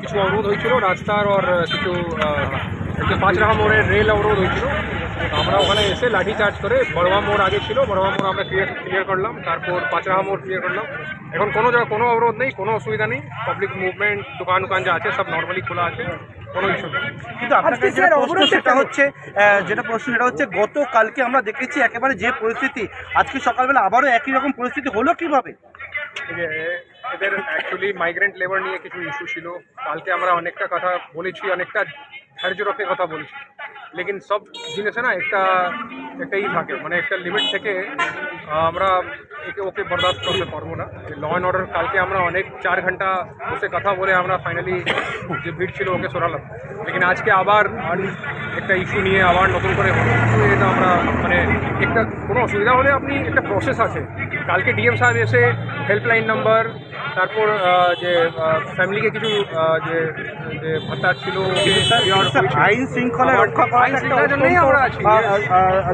কিছু অবরোধ হয়েছিল রাস্তার আর কিছু পাঁচরাহা মোড়ের রেল অবরোধ হয়েছিল। আমরা ওখানে এসে লাঠি চার্জ করে বড়মা মোড় আগে ছিল বড়মা মোড় আমরা ক্লিয়ার ক্লিয়ার করলাম তারপর পাঁচরাহা মোড় ক্লিয়ার করলাম। এখন কোনো জায়গা কোনো অবরোধ নেই কোনো অসুবিধা নেই। পাবলিক মুভমেন্ট দোকান দোকান যা আছে সব নর্মালি খোলা আছে কোনো ইস্যু নেই। কিন্তু আপনার যেটা প্রশ্ন সেটা হচ্ছে যেটা প্রশ্ন সেটা হচ্ছে গতকালকে আমরা দেখেছি একেবারে যে পরিস্থিতি। আজকে সকালবেলা আবারও একই রকম পরিস্থিতি হলো কীভাবে? এদের অ্যাকচুয়ালি মাইগ্রেন্ট লেবার নিয়ে কিছু ইস্যু ছিল। কালকে আমরা অনেকটা কথা বলেছি, অনেকটা ধৈর্য রক্ষে কথা বলেছি। লেকিন সব জিনিসে না একটা, একটাই থাকে মানে একটা লিমিট থেকে আমরা একে ওকে বরদাস্ত করতে পারব না। ল অ্যান্ড অর্ডার কালকে আমরা অনেক চার ঘণ্টা বসে কথা বলে আমরা ফাইনালি যে ভিড় ছিল ওকে সরালাম। লেকিন আজকে আবার একটা ইস্যু নিয়ে আবার নতুন করে এটা আমরা মানে একটা কোনো অসুবিধা হলে আপনি একটা প্রসেস আছে। কালকে ডিএম সাহেব এসে হেল্পলাইন নাম্বার তারপর যে ফ্যামিলিকে কিছু যে যে ভাতা ছিল আইন শৃঙ্খলা রক্ষা করার জন্যই আমরা আছি।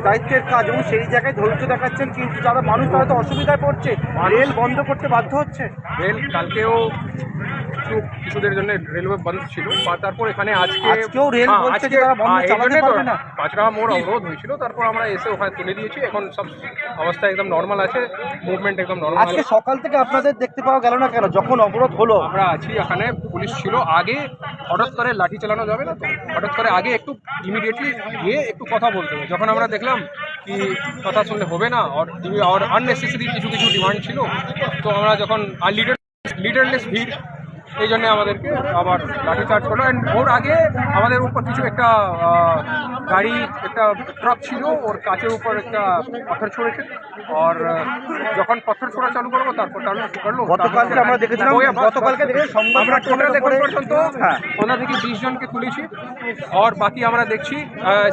দায়িত্বের কাজ এবং সেই জায়গায় ধৈর্য দেখাচ্ছেন কিন্তু যারা মানুষ তারা তো অসুবিধায় পড়ছে। রেল বন্ধ করতে বাধ্য হচ্ছে। রেল কালকেও কিছু কিছুদের জন্য রেলওয়ে বন্ধ ছিল। বা তারপর এখানে আজকে আজকেও রেল হ্যাঁ, বলছে যে তারা বন্ধ হ্যাঁ, চালাতে তো পারবে না। পাঁচরাহা মোড় অবরোধ হয়েছিল। তারপর আমরা এসে ওখানে তুলে দিয়েছি। এখন সব অবস্থা একদম নর্মাল আছে। মুভমেন্ট একদম নর্মাল আজকে সকাল থেকে আপনাদের দেখতে পাওয়া গেল না কেন? যখন অবরোধ হলো। আমরা আছি এখানে পুলিশ ছিল। আগে হঠাৎ করে লাঠি চালানো যাবে না তো? হঠাৎ করে আগে একটু ইমিডিয়েটলি গিয়ে একটু কথা বলতে হবে। যখন আমরা দেখলাম কি কথা শুনলে হবে না আর আর আননেসেসারি কিছু কিছু ডিমান্ড ছিল তো আমরা যখন আর লিডার লিডারলেস ভিড় এই জন্য আমাদেরকে আবার লাঠি চার্জ করল। অ্যান্ড ওর আগে আমাদের উপর কিছু একটা গাড়ি একটা ট্রাক ছিল ওর কাছের উপর একটা পাথর ছড়েছে। আর যখন পাথর ছোড়া চালু করব তারপর চালু করল? গতকালকে আমরা দেখেছিলাম গতকালকে আমরা মাধ্যমের টোটাল এখন পর্যন্ত হ্যাঁ। পনেরো থেকে বিশ জনকে তুলেছি। আর বাকি আমরা দেখছি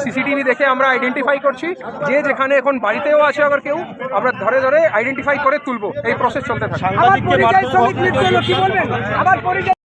সিসিটিভি দেখে আমরা আইডেন্টিফাই করছি যে যেখানে এখন বাড়িতেও আছে আবার কেউ আমরা ধরে ধরে আইডেন্টিফাই করে তুলবো। এই প্রসেস চলতে থাকে সাংবাদিককে মারধর-